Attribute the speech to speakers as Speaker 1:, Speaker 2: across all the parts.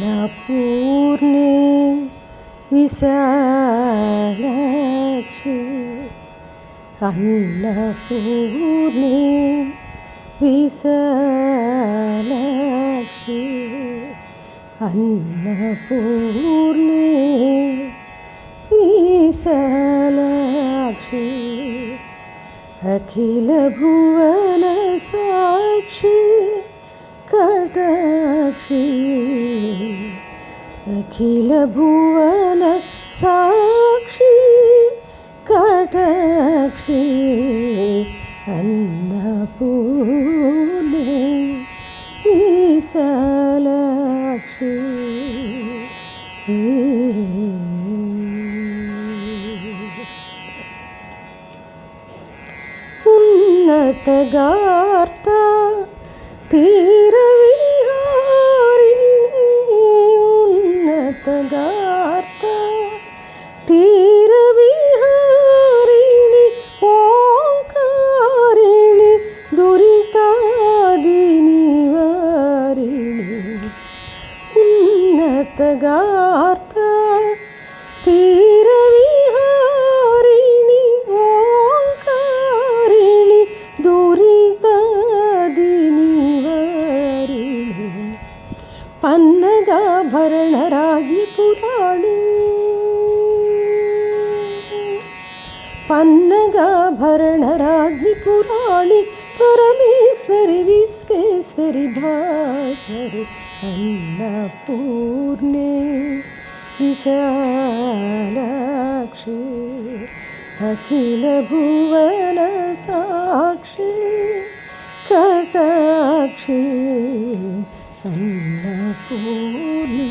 Speaker 1: अन्नपूर्णे विशालाक्षि अन्नपूर्णे विशालाक्षि अन्नपूर्णे विशालाक्षि अखिलभुवनसाक्षि मीनाक्षी अखिलभुवन साक्षी कटाक्षी अन्नपूर्णे ईसलाक्षी उन्नतगार्ता तीरण ഉന്നതഗാർത്ത തീരവിഹാരിണി ഓംകാരിണി ദുരിതാദിനി വാരിണി ഉന്നതഗാർത്ത పన్నగా భరణరాజ్ని పురాణి పరమేశ్వరి విశ్వేశ్వరి భాస్వరి అన్నపూర్ణే విశాలాక్షి అఖిల భువన సాక్షి కటాక్షి అన్నపూర్ణే.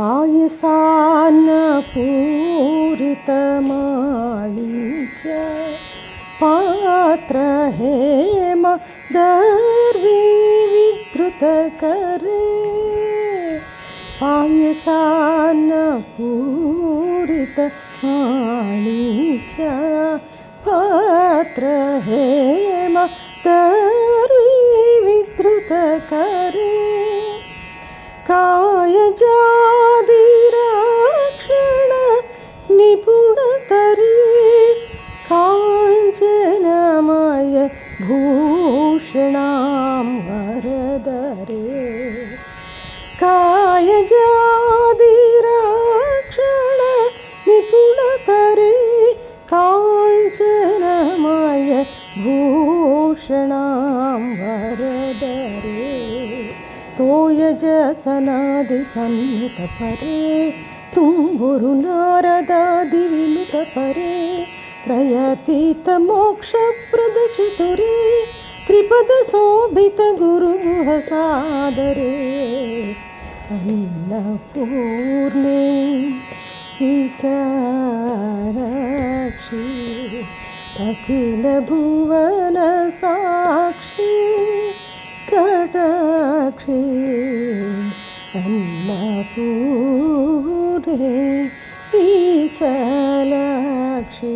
Speaker 1: ആയുസാന പൂരിതമാളിക്ക പാത്രഹേമ ദർവിവിദ്രുതകരേ ആയുസാന പൂരിത മാളിക്ക പാത്രഹേമ ദർവിവിദ്രുതകരേ ഭൂഷണാം വരദരേ. കായജാതിരാക്ഷണ നിപുണതരേ. കാഞ്ചനമയ ഭൂഷണാം വരദരേ. തോയജസനാദി സന്നിധ പരേ. തുമ്പുരു നാരദാദി വിനുത പരേ. प्रयतित मोक्षप्रद अन्नपूर्णे पिसक्षि अखिलभुवनसाक्षी कटाक्षी। अन्नपूर्णे विसला আকাশে